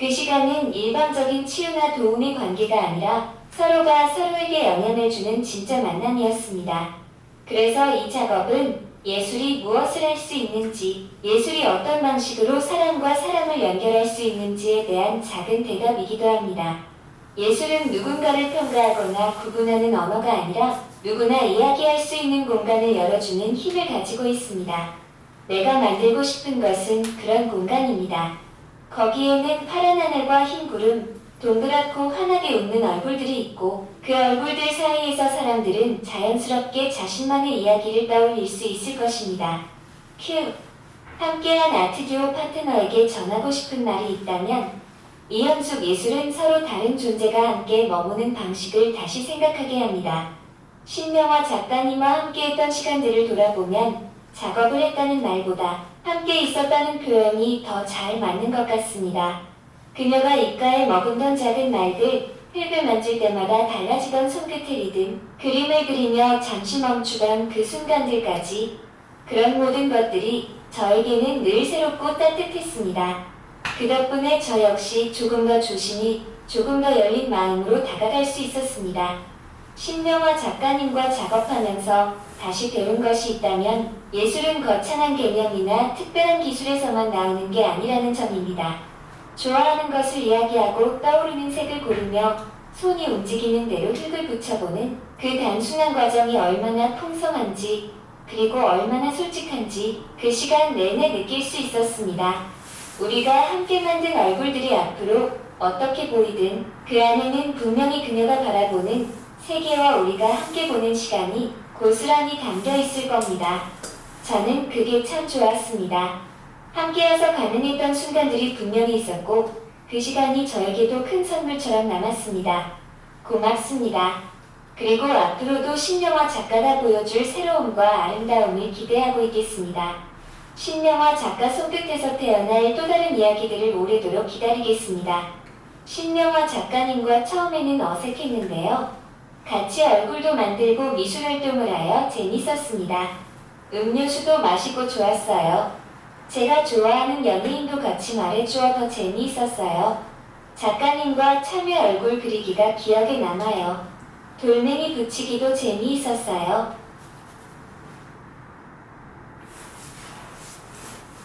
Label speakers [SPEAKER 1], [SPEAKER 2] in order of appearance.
[SPEAKER 1] 그 시간은 일방적인 치유나 도움의 관계가 아니라 서로가 서로에게 영향을 주는 진짜 만남이었습니다. 그래서 이 작업은 예술이 무엇을 할 수 있는지, 예술이 어떤 방식으로 사람과 사람을 연결할 수 있는지에 대한 작은 대답이기도 합니다. 예술은 누군가를 평가하거나 구분하는 언어가 아니라 누구나 이야기할 수 있는 공간을 열어주는 힘을 가지고 있습니다. 내가 만들고 싶은 것은 그런 공간입니다. 거기에는 파란 하늘과 흰 구름, 동그랗고 환하게 웃는 얼굴들이 있고 그 얼굴들 사이에서 사람들은 자연스럽게 자신만의 이야기를 떠올릴 수 있을 것입니다. 큐. 함께한 아트듀오 파트너에게 전하고 싶은 말이 있다면 이현숙 예술은 서로 다른 존재가 함께 머무는 방식을 다시 생각하게 합니다. 신명화 작가님과 함께했던 시간들을 돌아보면 작업을 했다는 말보다 함께 있었다는 표현이 더 잘 맞는 것 같습니다. 그녀가 입가에 머금던 작은 말들, 흙을 만질 때마다 달라지던 손끝의 리듬, 그림을 그리며 잠시 멈추던 그 순간들까지 그런 모든 것들이 저에게는 늘 새롭고 따뜻했습니다. 그 덕분에 저 역시 조금 더 조심히, 조금 더 열린 마음으로 다가갈 수 있었습니다. 신명화 작가님과 작업하면서 다시 배운 것이 있다면 예술은 거창한 개념이나 특별한 기술에서만 나오는 게 아니라는 점입니다. 좋아하는 것을 이야기하고 떠오르는 색을 고르며 손이 움직이는 대로 흙을 붙여보는 그 단순한 과정이 얼마나 풍성한지 그리고 얼마나 솔직한지 그 시간 내내 느낄 수 있었습니다. 우리가 함께 만든 얼굴들이 앞으로 어떻게 보이든 그 안에는 분명히 그녀가 바라보는 세계와 우리가 함께 보는 시간이 고스란히 담겨 있을 겁니다. 저는 그게 참 좋았습니다. 함께여서 가능했던 순간들이 분명히 있었고 그 시간이 저에게도 큰 선물처럼 남았습니다. 고맙습니다. 그리고 앞으로도 신명화 작가가 보여줄 새로움과 아름다움을 기대하고 있겠습니다. 신명화 작가 손끝에서 태어날 또 다른 이야기들을 오래도록 기다리겠습니다. 신명화 작가님과 처음에는 어색했는데요. 같이 얼굴도 만들고 미술 활동을 하여 재밌었습니다. 음료수도 마시고 좋았어요. 제가 좋아하는 연예인도 같이 말해주어 더 재미있었어요. 작가님과 참여 얼굴 그리기가 기억에 남아요. 돌멩이 붙이기도 재미있었어요.